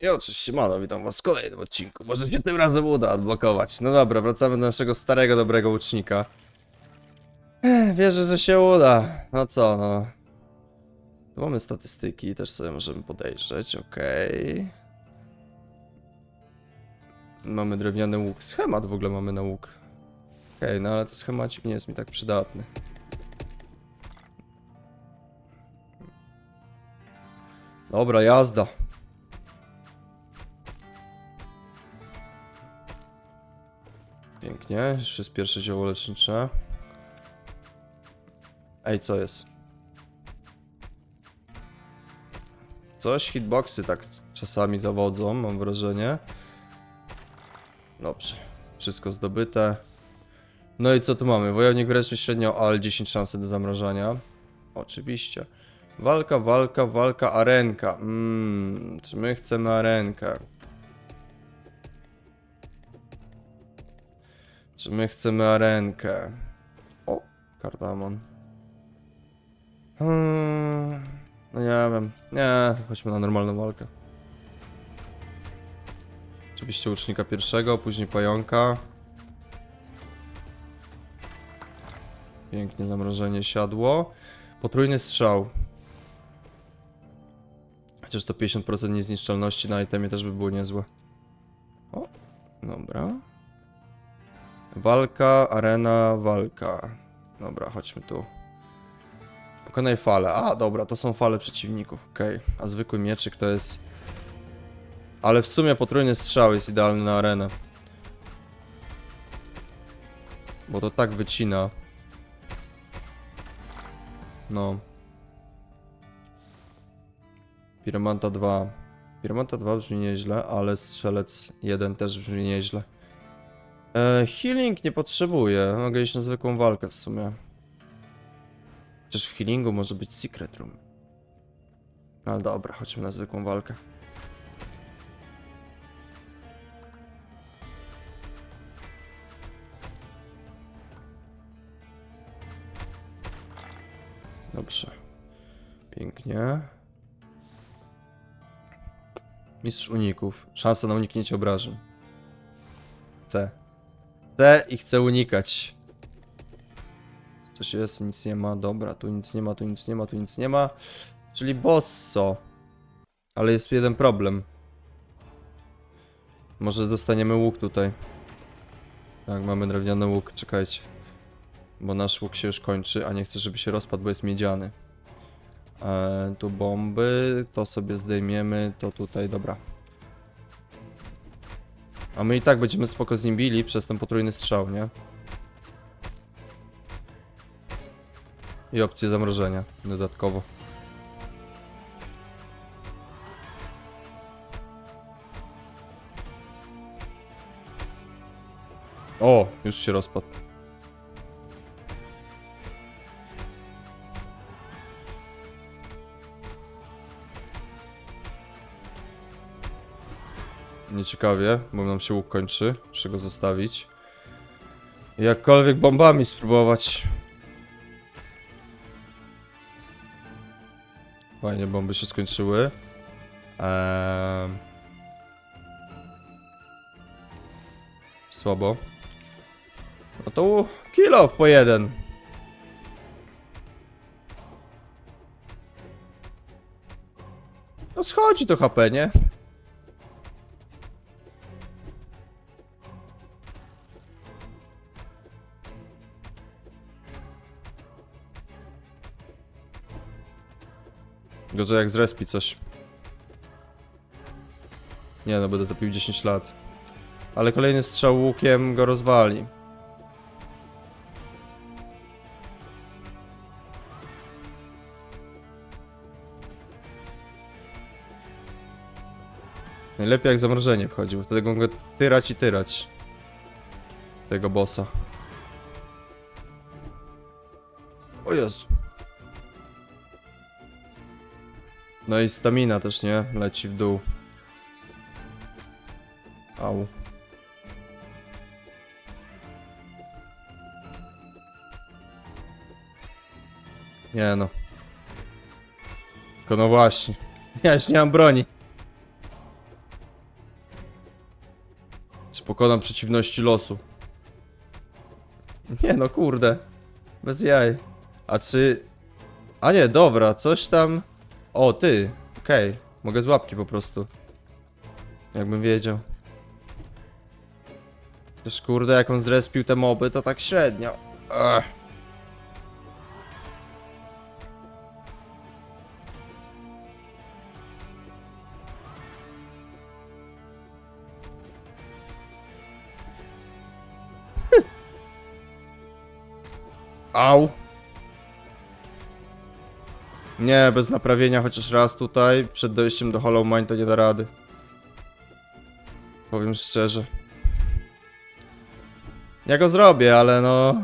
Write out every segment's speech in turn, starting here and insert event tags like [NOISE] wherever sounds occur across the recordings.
I oczywiście Mano, witam was w kolejnym odcinku. Może się tym razem uda odblokować. No dobra, wracamy do naszego starego, dobrego łucznika. Ech, wierzę, że się uda. No co, no. Tu mamy statystyki, też sobie możemy podejrzeć, okej. Mamy drewniany łuk. Schemat w ogóle mamy na łuk. Okej, no ale to schemacik nie jest mi tak przydatny. Dobra, jazda. Pięknie, jeszcze jest pierwsze zioło lecznicze. Ej, co jest? Coś, hitboxy tak czasami zawodzą, mam wrażenie. Dobrze, wszystko zdobyte. No i co tu mamy? Wojownik wręczny średnio, ale 10 szansy do zamrażania. Oczywiście. Walka, walka, walka, arenka. Mmm, czy my chcemy arenkę? Czy my chcemy arenkę? O, kardamon. Hmm, no nie wiem. Nie, chodźmy na normalną walkę. Oczywiście łucznika pierwszego, później pająka. Pięknie zamrożenie siadło. Potrójny strzał. Chociaż to 50% niezniszczalności na itemie też by było niezłe. O, dobra. Walka, arena, walka. Dobra, chodźmy tu. Pokonaj fale. A, dobra, to są fale przeciwników. Okej. A zwykły mieczyk to jest... Ale w sumie potrójny strzał jest idealny na arenę. Bo to tak wycina. No. Piromanta 2. Piromanta 2 brzmi nieźle, ale strzelec 1 też brzmi nieźle. E, healing nie potrzebuję. Mogę iść na zwykłą walkę w sumie. Chociaż w healingu może być secret room. No ale dobra, chodźmy na zwykłą walkę. Dobrze. Pięknie. Mistrz uników. Szansa na uniknięcie obrażeń. Chcę. Chcę i chcę unikać. Coś jest, nic nie ma. Dobra, tu nic nie ma, tu nic nie ma, tu nic nie ma. Czyli bosso. Ale jest jeden problem. Może dostaniemy łuk tutaj. Tak, mamy drewniany łuk, czekajcie. Bo nasz łuk się już kończy, a nie chcę, żeby się rozpadł, bo jest miedziany. E, tu bomby, to sobie zdejmiemy, to tutaj, dobra. A my i tak będziemy spoko z nim bili przez ten potrójny strzał, nie? I opcję zamrożenia dodatkowo. O, już się rozpadł. Nieciekawie, bo nam się łuk kończy. Muszę go zostawić. Jakkolwiek bombami spróbować. Fajnie, bomby się skończyły. Eee... Słabo. No to kill po jeden. No schodzi to HP, nie? Gorzej jak zrespi coś. Nie no, będę to pił 10 lat. Ale kolejny strzał łukiem go rozwali. Najlepiej jak zamrożenie wchodził, wtedy mogę tyrać i tyrać. Tego bossa. O Jezu. No i stamina też, nie? Leci w dół. Au. Nie no. Tylko no właśnie. [LAUGHS] Ja już nie mam broni. Pokonam przeciwności losu? Nie no, kurde. Bez jaj. A czy... A nie, dobra, coś tam... O, ty. Okej. Mogę z łapki po prostu. Jakbym wiedział. Też kurde, jak on zrespił te moby, to tak średnio. Ech. Au. Nie, bez naprawienia chociaż raz tutaj, przed dojściem do Hollow Mine to nie da rady. Powiem szczerze. Ja go zrobię, ale no...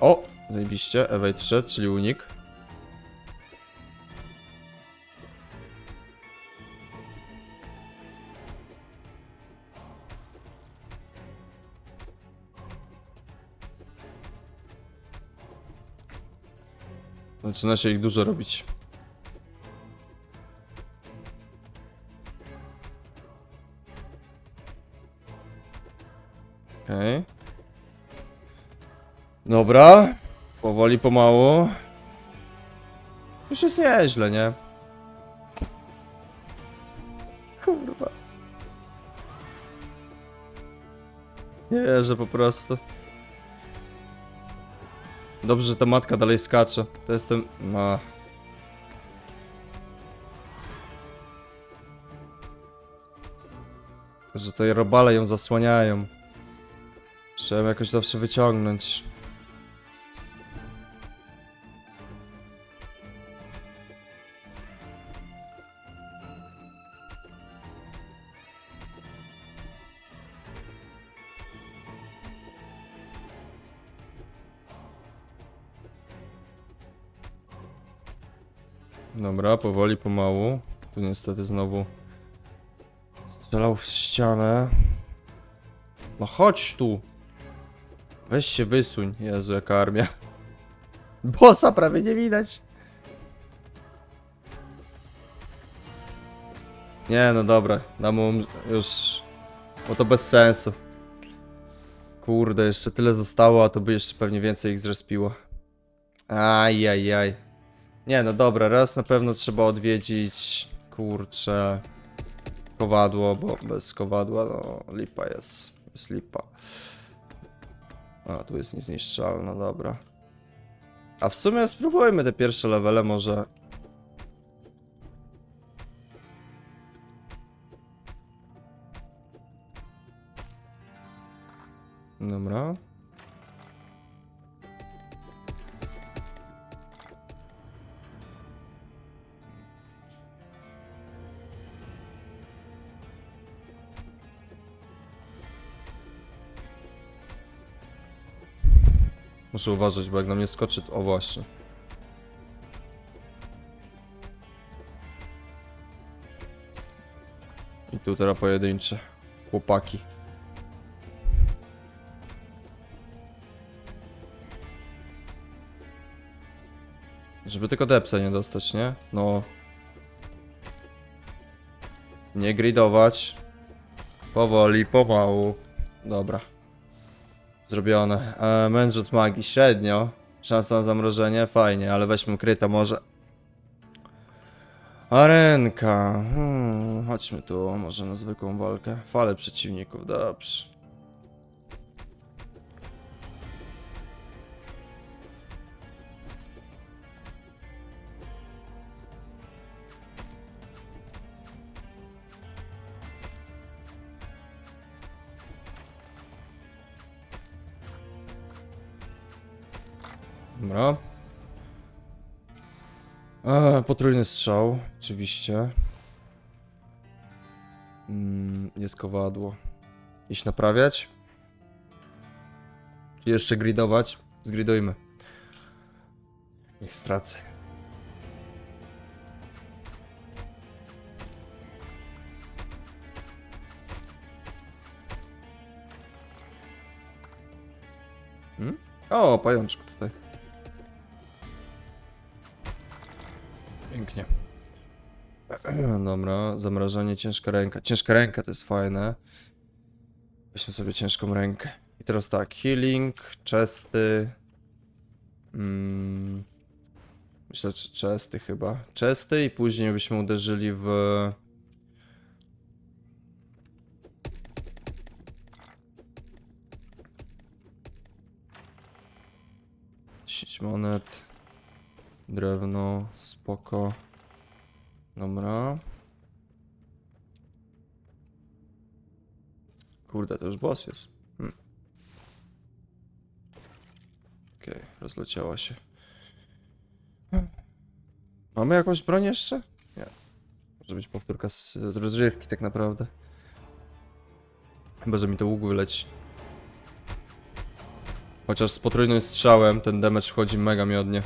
O! Zajebiście, evade wszedł, czyli unik. Zaczyna się ich dużo robić. Okej. Dobra. Powoli, pomału. Już jest nieźle, nie? Kurwa. Nie wierzę po prostu. Dobrze, że ta matka dalej skacze. To jestem... No. Że te robale ją zasłaniają. Trzeba jakoś zawsze wyciągnąć. Dobra, powoli, pomału. Tu niestety znowu strzelał w ścianę. No chodź tu. Weź się wysuń. Jezu, jaka armia. [LAUGHS] Bossa prawie nie widać. Nie, no dobra. Dam mu już... Bo to bez sensu. Kurde, jeszcze tyle zostało, a to by jeszcze pewnie więcej ich zrespiło. Ajajaj. Nie, no dobra, raz na pewno trzeba odwiedzić, kurczę, kowadło, bo bez kowadła, no, lipa jest, jest lipa. A, tu jest niezniszczalna, dobra. A w sumie spróbujmy te pierwsze levele, może... Dobra. Muszę uważać, bo jak na mnie skoczy. O właśnie. I tu teraz pojedyncze. Chłopaki. Żeby tylko depsa nie dostać, nie? No. Nie gridować. Powoli, pomału. Dobra. Zrobione. E, mędrzec magii średnio. Szansa na zamrożenie fajnie, ale weźmy kryta może. Arenka. Hmm, chodźmy tu, może na zwykłą walkę. Fale przeciwników, dobrze. Dobra. E, potrójny strzał, oczywiście. Mm, jest kowadło. Iść naprawiać? Czy jeszcze gridować? Zgridujmy. Niech stracę. Hmm? O, pajączek Dobra, zamrażanie, ciężka ręka. Ciężka ręka to jest fajne. Weźmy sobie ciężką rękę. I teraz tak, healing, chesty. Mm, myślę, że chesty chyba. Chesty i później byśmy uderzyli w... Dziesięć monet. Drewno, spoko. Dobra. Kurde, to już boss jest. Hmm. Okej, rozleciała się. Mamy jakąś broń jeszcze? Nie. Może być powtórka z, z rozrywki tak naprawdę. Chyba, że mi to łuk wyleci. Chociaż z potrójnym strzałem ten damage wchodzi mega miodnie.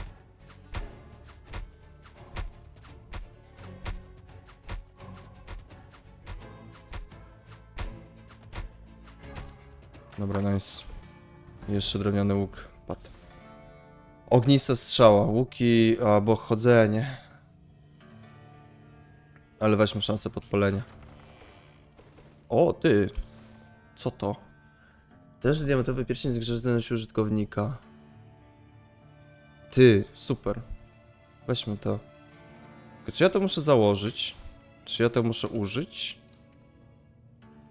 Jeszcze drewniany łuk wpadł. Ognista strzała, łuki albo chodzenie. Ale weźmy szansę podpalenia. O, ty! Co to? Też diamentowy pierścień z grzeczności użytkownika. Ty, super. Weźmy to. Czy ja to muszę założyć? Czy ja to muszę użyć?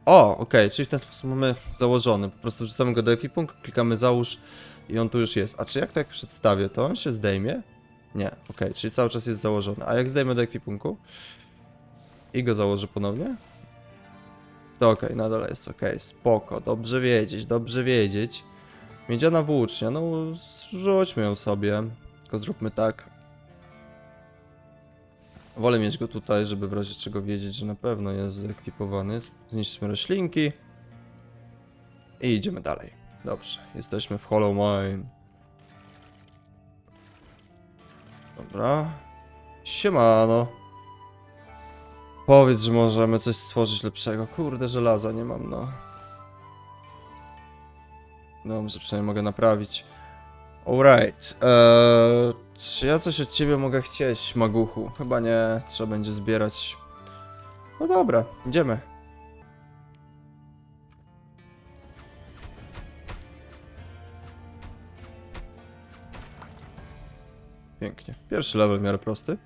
O, okej, czyli w ten sposób mamy założony. Po prostu wrzucamy go do ekwipunku, klikamy załóż i on tu już jest. A czy jak to jak przedstawię, to on się zdejmie? Nie, okej, czyli cały czas jest założony. A jak zdejmę do ekwipunku i go założę ponownie? To okej, nadal jest okej, spoko, dobrze wiedzieć, dobrze wiedzieć. Miedziana włócznia, no rzućmy ją sobie, tylko zróbmy tak. Wolę mieć go tutaj, żeby w razie czego wiedzieć, że na pewno jest zekwipowany. Zniszczmy roślinki. I idziemy dalej. Dobrze, jesteśmy w Hollow Mine. Dobra. Siemano. Powiedz, że możemy coś stworzyć lepszego. Kurde, żelaza nie mam, no. Dobrze, przynajmniej mogę naprawić. Alright. Eee, czy ja coś od ciebie mogę chcieć, Maguchu? Chyba nie. Trzeba będzie zbierać. No dobra, idziemy. Pięknie. Pierwszy level w miarę prosty.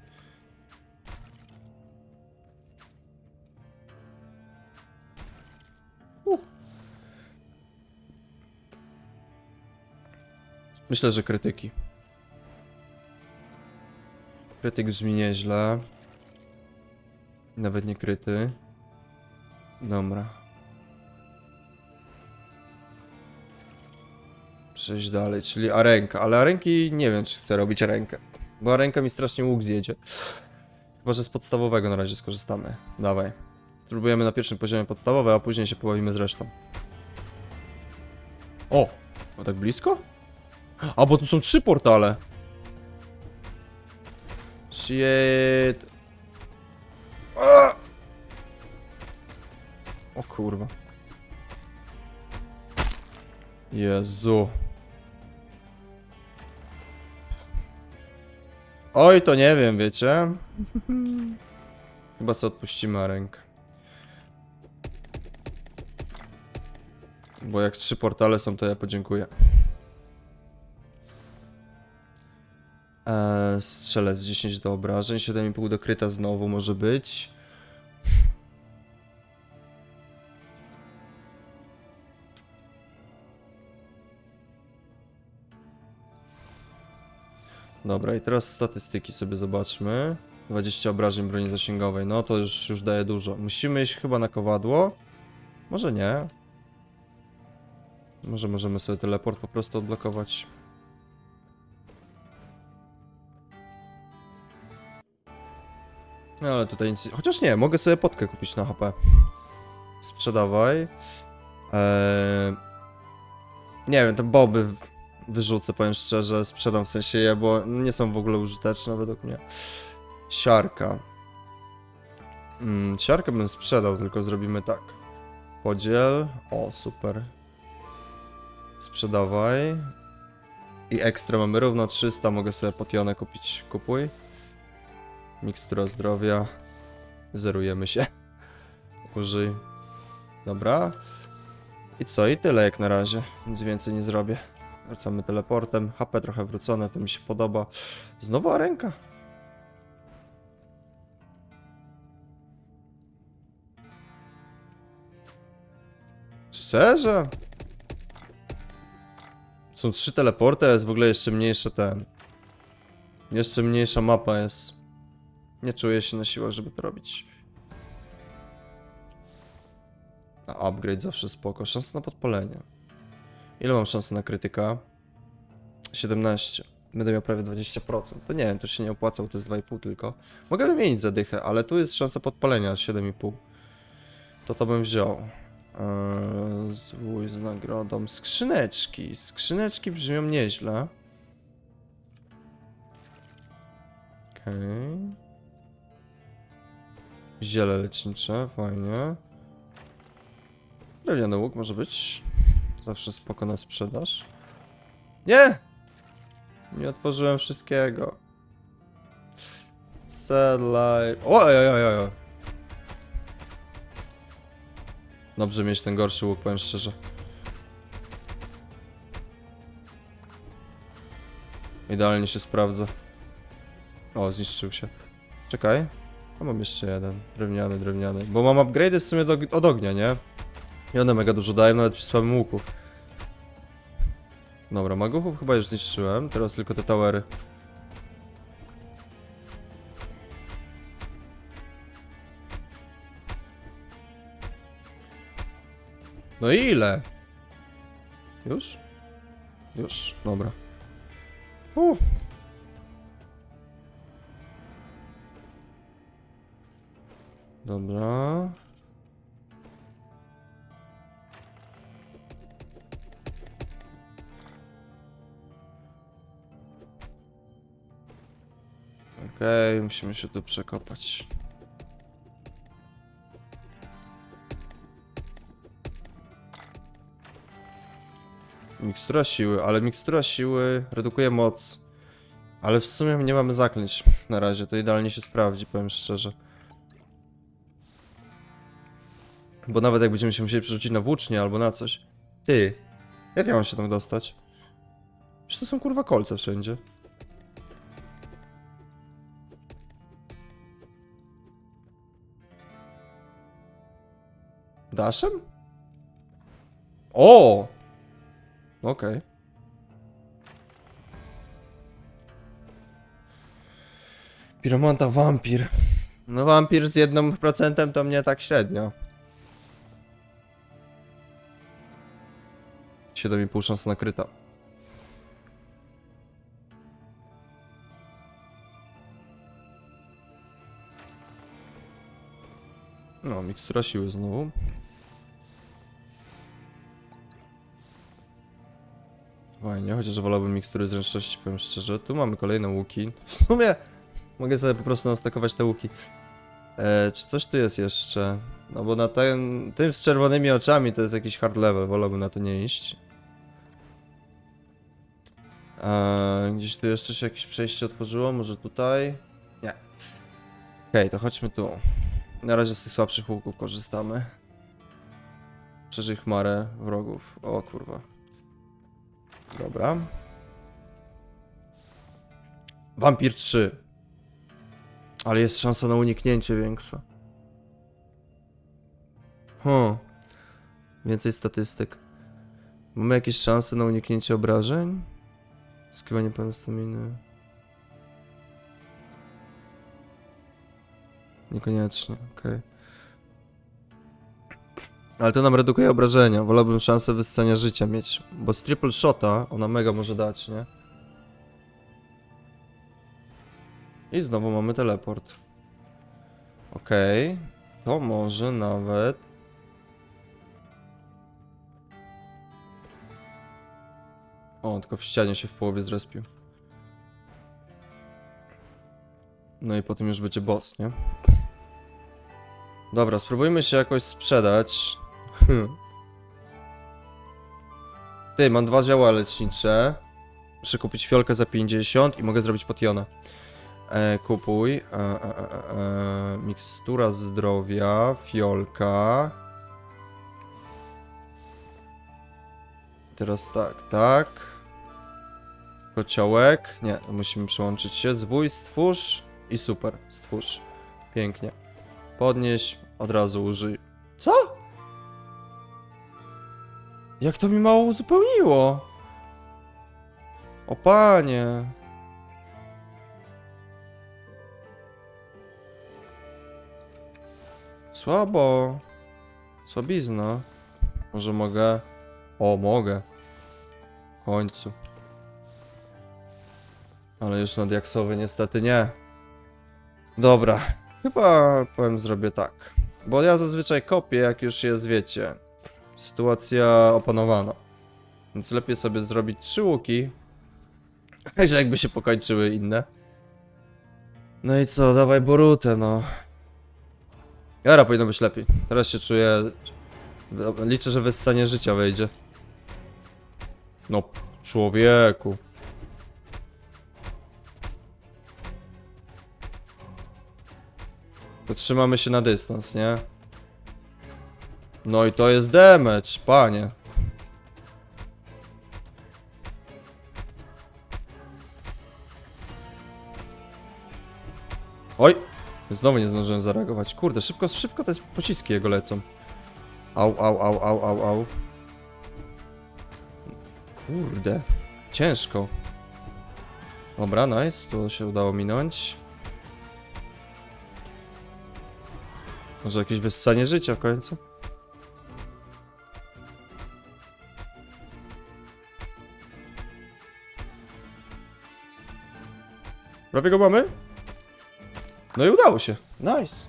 Myślę, że krytyki. Krytyk brzmi nieźle. Nawet nie kryty. Dobra. Przejść dalej, czyli arenka. Ale arenki nie wiem, czy chcę robić rękę. Bo arenka mi strasznie łuk zjedzie. Chyba, że z podstawowego na razie skorzystamy. Dawaj. Spróbujemy na pierwszym poziomie podstawowe, a później się pobawimy z resztą. O! O tak blisko? A, bo tu są trzy portale. Shit. A! O kurwa. Jezu. Oj, to nie wiem, wiecie? Chyba sobie odpuścimy rękę. Bo jak trzy portale są, to ja podziękuję. Eee, strzelec 10 do obrażeń, 7,5 do kryta znowu może być. Dobra, i teraz statystyki sobie zobaczmy. 20 obrażeń broni zasięgowej, no to już, już daje dużo. Musimy iść chyba na kowadło? Może nie. Może możemy sobie teleport po prostu odblokować. No ale tutaj nic... Chociaż nie, mogę sobie potkę kupić na HP. Sprzedawaj. Eee... Nie wiem, te boby wyrzucę, powiem szczerze. Sprzedam w sensie je, bo nie są w ogóle użyteczne według mnie. Siarka. Mm, siarkę bym sprzedał, tylko zrobimy tak. Podziel. O, super. Sprzedawaj. I ekstra mamy równo 300, mogę sobie potionę kupić. Kupuj. Mikstura zdrowia. Zerujemy się. Użyj. Dobra. I co? I tyle jak na razie. Nic więcej nie zrobię. Wracamy teleportem. HP trochę wrócone, to mi się podoba. Znowu ręka. Szczerze? Są trzy teleporty, a jest w ogóle jeszcze mniejszy ten. Jeszcze mniejsza mapa jest. Nie czuję się na siłach, żeby to robić. A upgrade zawsze spoko. Szansa na podpalenie. Ile mam szansy na krytyka? 17. Będę miał prawie 20%. To nie wiem, to się nie opłaca, bo to jest 2,5 tylko. Mogę wymienić zadychę, ale tu jest szansa podpalenia 7,5. To to bym wziął. Eee, zwój z nagrodą. Skrzyneczki. Skrzyneczki brzmią nieźle. Okej. Ziele lecznicze, fajnie. Drewniany łuk może być. Zawsze spoko na sprzedaż. Nie! Nie otworzyłem wszystkiego. Sad life. Oj, oj, oj, oj. Dobrze mieć ten gorszy łuk, powiem szczerze. Idealnie się sprawdza. O, zniszczył się. Czekaj. A mam jeszcze jeden. Drewniany, drewniany. Bo mam upgrade'y w sumie do, od ognia, nie? I one mega dużo dają, nawet przy słabym łuku. Dobra, magufów chyba już zniszczyłem. Teraz tylko te towery. No i ile? Już? Już, dobra. Dobra. Okej, musimy się tu przekopać. Mikstura siły, ale mikstura siły redukuje moc. Ale w sumie nie mamy zaklęć na razie, to idealnie się sprawdzi, powiem szczerze. Bo nawet jak będziemy się musieli przerzucić na włócznie albo na coś. Ty, jak ja mam się tam dostać? Przecież to są kurwa kolce wszędzie. Daszem? O! Okej. Piromanta wampir. No wampir z jednym procentem to mnie tak średnio. 7,5 szansa nakryta. No, mikstura siły znowu. Fajnie, chociaż wolałbym mikstury zręczności, powiem szczerze. Tu mamy kolejne łuki. W sumie mogę sobie po prostu nastakować te łuki. E, czy coś tu jest jeszcze? No bo na ten, tym z czerwonymi oczami to jest jakiś hard level, wolałbym na to nie iść. E, gdzieś tu jeszcze się jakieś przejście otworzyło, może tutaj? Nie. Okej, to chodźmy tu. Na razie z tych słabszych łuków korzystamy. Przeżyj chmarę wrogów. O kurwa. Dobra. Wampir 3. Ale jest szansa na uniknięcie większa. Hmm. Więcej statystyk. Mamy jakieś szanse na uniknięcie obrażeń? Skiwanie pełne staminy. Niekoniecznie, okej. Ale to nam redukuje obrażenia. Wolałbym szansę wyssania życia mieć. Bo z triple shota ona mega może dać, nie? I znowu mamy teleport. Okej. To może nawet... O, tylko w ścianie się w połowie zrespił. No i potem już będzie boss, nie? Dobra, spróbujmy się jakoś sprzedać. [LAUGHS] Ty, mam dwa działa lecznicze. Muszę kupić fiolkę za 50 i mogę zrobić potiona. E, kupuj. E, e, e, e, e, mikstura zdrowia, fiolka. Teraz tak, tak. Kociołek. Nie, musimy przełączyć się. Zwój, stwórz i super. Stwórz. Pięknie. Podnieś, od razu użyj. Co? Jak to mi mało uzupełniło? O panie. Słabo. Słabizna. Może mogę... O, mogę. W końcu. Ale już na diaksowy niestety nie. Dobra. Chyba powiem zrobię tak. Bo ja zazwyczaj kopię, jak już jest, wiecie, sytuacja opanowana. Więc lepiej sobie zrobić trzy łuki. [LAUGHS] Że jakby się pokończyły inne. No i co, dawaj Borutę, no. Jara powinno być lepiej. Teraz się czuję... Liczę, że wyssanie życia wejdzie. No, człowieku. Trzymamy się na dystans, nie? No i to jest damage, panie. Oj! Znowu nie zdążyłem zareagować. Kurde, szybko, szybko te pociski jego lecą. Au, au, au, au, au, au. Kurde. Ciężko. Dobra, nice. To się udało minąć. Może jakieś wyssanie życia w końcu? Prawie go mamy? No i udało się. Nice.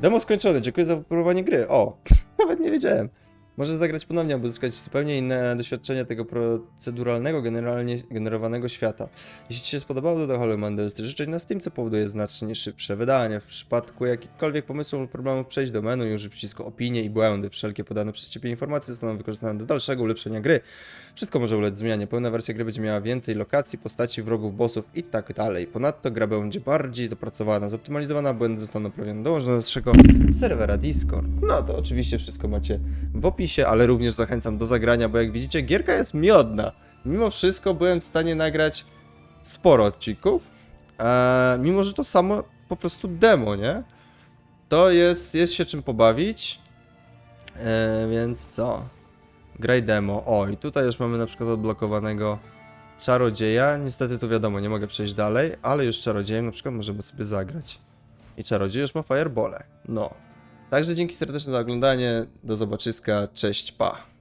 Demo skończone. Dziękuję za próbowanie gry. O, [LAUGHS] nawet nie wiedziałem. Może zagrać ponownie, aby uzyskać zupełnie inne doświadczenie tego proceduralnego, generalnie generowanego świata. Jeśli Ci się spodobało, dodaj Hollow Mandelsty życzeń na Steam, co powoduje znacznie szybsze wydanie. W przypadku jakichkolwiek pomysłów lub problemów przejdź do menu i użyj przycisku opinie i błędy. Wszelkie podane przez Ciebie informacje zostaną wykorzystane do dalszego ulepszenia gry. Wszystko może ulec zmianie. Pełna wersja gry będzie miała więcej lokacji, postaci, wrogów, bossów i tak dalej. Ponadto gra będzie bardziej dopracowana, zoptymalizowana, błędy zostaną naprawione. Dołącz do naszego serwera Discord. No to oczywiście wszystko macie w opisie, ale również zachęcam do zagrania, bo jak widzicie, gierka jest miodna. Mimo wszystko byłem w stanie nagrać sporo odcinków, e, mimo że to samo po prostu demo, nie? To jest, jest się czym pobawić, e, więc co? Graj demo. O, i tutaj już mamy na przykład odblokowanego czarodzieja. Niestety tu wiadomo, nie mogę przejść dalej, ale już czarodziejem na przykład możemy sobie zagrać. I czarodziej już ma firebole. No. Także dzięki serdeczne za oglądanie. Do zobaczyska. Cześć, pa.